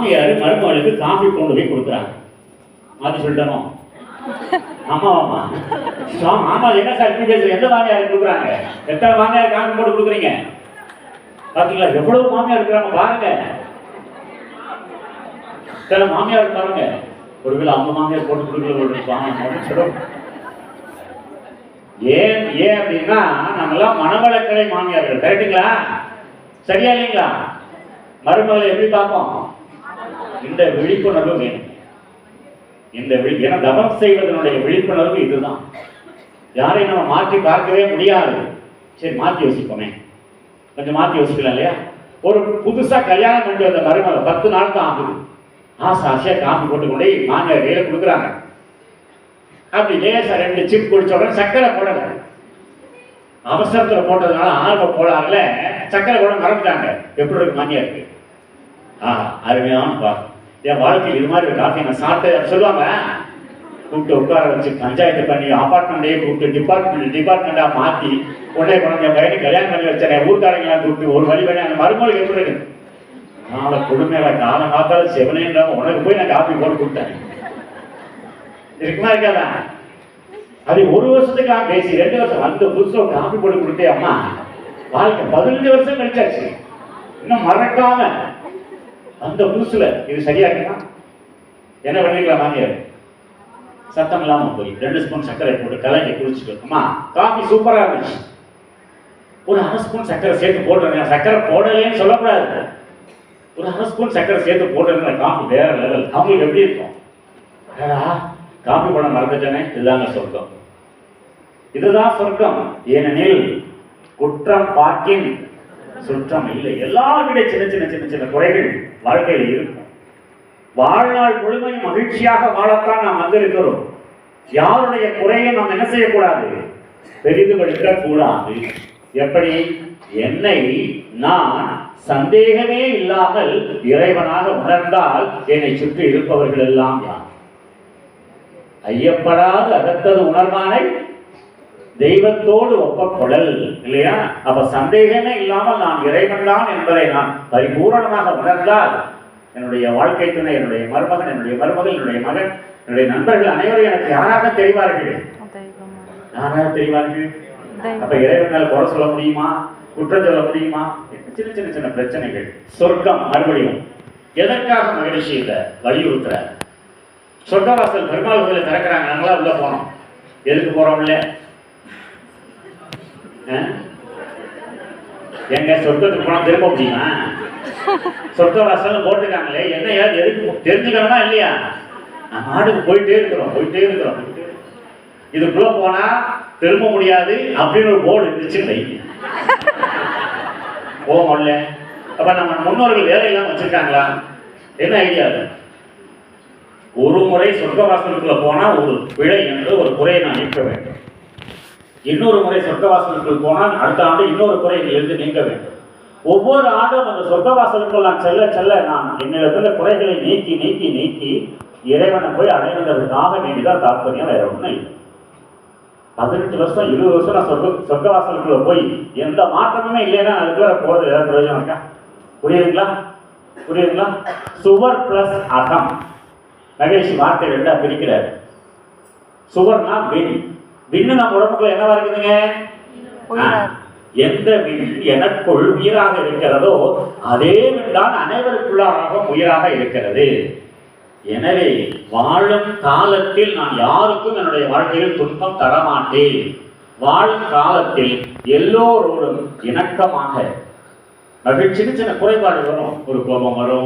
மாமியார் மருமகளுக்கு காஃபி கொண்டு போய் கொடுக்குறாங்க. மாத்தி சொல்லிட்டோம்? ஆமா ஆமா சுவாமி, ஆமா என்ன சார் இப்படி பேசுறீங்க? எந்த மாமியார் கொடுக்குறாங்க? எத்தனை மாமியார் காஃபி போட்டு கொடுக்குறீங்க? பார்த்தீங்களா எவ்வளவு மாமியார் இருக்கிறாங்க பாருங்க. சில மாமியார் பாருங்க ஒருவேளை அவங்க மாமியார் போட்டு கொடுக்கல ஒரு சுவாமி அப்படின்னு சொல்லுவோம். ஏன் ஏன் அப்படின்னா நம்மளாம் மனவளக்கலை மாமியார்கள். கரெக்டுங்களா சரியா இல்லைங்களா? மருமகளை எப்படி பார்ப்போம்? இந்த விழிப்புணர்வு வேணும். இந்த விழி ஏன்னா தபம் செய்வதனுடைய விழிப்புணர்வு இதுதான். யாரையும் நம்ம மாற்றி பார்க்கவே முடியாது. சரி மாற்றி யோசிப்போமே. கொஞ்சம் மாற்றி யோசிக்கலாம் இல்லையா? ஒரு புதுசாக கல்யாணம் பண்ணி வந்த மருமகள் பத்து நாள் தான் ஆகுது. ஆசை ஆசையாக காஃபி போட்டு கொண்டு போய் மாமியார் கையில கொடுக்குறாங்க. அப்படி லேசாக ரெண்டு சிப் குடிச்ச உடனே சக்கரை போடலை. அவசரத்தில் போட்டதுனால ஆர்வ போடாதுல சக்கரை கூட மறந்துட்டாங்க. எப்படி இருக்கு மாமியாருக்கு? ஆஹா அருமையான பாக்கு என் வாழ்க்கையில் இது மாதிரி ஒரு காஃபி நான் சாப்பிட்டு சொல்லுவாங்க. கூப்பிட்டு உட்கார வச்சு பஞ்சாயத்து பண்ணி அபார்ட்மெண்ட்டே கூப்பிட்டு டிபார்ட்மெண்ட் டிபார்ட்மெண்ட்டாக மாற்றி உடனே குழந்தை என் பையனுக்கு கல்யாணம் பண்ணி வச்சேன் ஊர்க்காரங்களாம் கூப்பிட்டு ஒரு வழி பண்ணி அந்த மருமகளுக்கு எப்படி இருக்கு? நாளை கொடுமையில காலம் காத்தால செவனேன்ற உனக்கு போய் நான் காஃபி போட்டு கொடுத்தேன். இருக்குமா இருக்காதா? அது ஒரு வருஷத்துக்கு நான் பேசி ரெண்டு வருஷம் அந்த புதுசாக காப்பி போட்டு கொடுத்தே அம்மா வாழ்க்கை பதினஞ்சு வருஷம் கழிச்சாச்சு. இன்னும் மறக்காம அந்த புதுசுல இது சரியா இருக்குமா என்ன பண்ணிக்கலாம் மாமியார்? சத்தம் இல்லாம போய் ரெண்டு ஸ்பூன் சர்க்கரை போட்டு கலக்கி குடிச்சிட்டு அம்மா காஃபி சூப்பரா இருந்துச்சு. ஒரு அரை ஸ்பூன் சர்க்கரை சேர்த்து போட்டுருங்க. சர்க்கரை போடலைன்னு சொல்லக்கூடாது. ஒரு அரை ஸ்பூன் சர்க்கரை சேர்த்து போட்டுருங்க. காஃபி வேற லெவல் அவங்களுக்கு எப்படி இருக்கும்? காஃபி போட மறந்துட்டேனே. இதுதாங்க சொர்க்கம். இதுதான் சொர்க்கம். ஏனெனில் குற்றம் பார்க்கின் சுற்றம் இல்லை. எல்லாருடைய சின்ன சின்ன சின்ன சின்ன குறைகள் வாழ்க்கையில் இருக்கும். வாழ்நாள் முழுமையும் மகிழ்ச்சியாக வாழத்தான் நாம் வந்திருக்கிறோம். யாருடைய குறையை நாம் என்ன செய்யக்கூடாது? பெரிதுபடுத்த கூடாது எப்படி? என்னை நான் சந்தேகமே இல்லாமல் இறைவனாக உணர்ந்தால் என்னை சுற்றி இருப்பவர்கள் எல்லாம் யார்? ஐயப்படாது அகத்தது உணர்வானை தெய்வத்தோடு ஒப்பக்கொள்ளல் இல்லையா? அப்ப சந்தேகமே இல்லாமல் நான் இறைவன் தான் என்பதை நான் பரிபூரணமாக உணர்ந்தால் என்னுடைய வாழ்க்கை துணை என்னுடைய மருமகன் என்னுடைய மருமகள் என்னுடைய மகன் என்னுடைய நண்பர்கள் அனைவரும் எனக்கு யாராக தெரிவார்கள்? யாராக தெரிவார்கள்? அப்ப இறைவன் மேல குறை சொல்ல முடியுமா? குற்றம் சொல்ல முடியுமா? சின்ன சின்ன சின்ன பிரச்சனைகள். சொர்க்கம் மறுபடியும். எதற்காக மகிழ்ச்சி இதை வலியுறுத்துறார்? சொர்க்கவாசல் பெருமாள் கோயில திறக்கிறாங்க நாங்களா உள்ள போனோம். எதுக்கு போறோம்ல எங்க சொர்க்கத்துக்கு போனா திரும்ப முடியுமா? சொர்க்கவாசல் போட்டுருக்காங்களே என்ன ஏது எதுக்கு தெரிஞ்சுக்கணுமா இல்லையா? நம்ம மாட்டுக்கு போயிட்டே இருக்கிறோம் போயிட்டே இருக்கிறோம். இதுக்குள்ள போனா திரும்ப முடியாது அப்படின்னு ஒரு போர்டு இருந்துச்சு வைங்க போக முடியல. அப்ப நம்ம முன்னோர்கள் வேலையெல்லாம் வச்சிருக்காங்களா? என்ன ஐடியா ஒரு முறை சொர்க்கவாசலுக்குள்ள போனா ஒரு பிழை என்று ஒரு குறையை நான் நீக்க வேண்டும். இன்னொரு முறை சொர்க்கவாசலுக்குள் போனால் அடுத்த ஆண்டு இன்னொரு குறையிலிருந்து நீங்க வேண்டும். ஒவ்வொரு ஆண்டும் அந்த சொர்க்கவாசலுக்குள் நான் செல்ல செல்ல நான் என்னிடத்துல குறைகளை நீக்கி நீக்கி நீக்கி இறைவனை போய் அடையணுங்கிறதுக்காக வேண்டிதான் தாற்பயம் வேற ஒன்றும் இல்லை. பதினெட்டு வருஷம் இருபது வருஷம் நான் சொர்க்க சொர்க்கவாசலுக்குள்ள போய் எந்த மாற்றமுமே இல்லைன்னா அதுக்குள்ள போறது ஏதாவது பிரயோஜனம் இருக்கா? புரியுதுங்களா? புரியுதுங்களா? சுவர் பிளஸ் அகம். மகேஷ் வார்த்தை ரெண்டா பிரிக்கிறார். சுவர்னா வெளி விண்ணு நம்ம உடம்புக்குள்ள என்னவா இருக்குதுங்க? எந்த விண் எனக்குள் உயிராக இருக்கிறதோ அதே விண்தான் அனைவருக்குள்ளாக உயிராக இருக்கிறது. எனவே வாழும் காலத்தில் நான் யாருக்கும் என்னுடைய வாழ்க்கையில் துன்பம் தரமாட்டேன். வாழும் காலத்தில் எல்லோரோடும் இணக்கமாக. சின்ன சின்ன குறைபாடு வரும். ஒரு கோபம் வரும்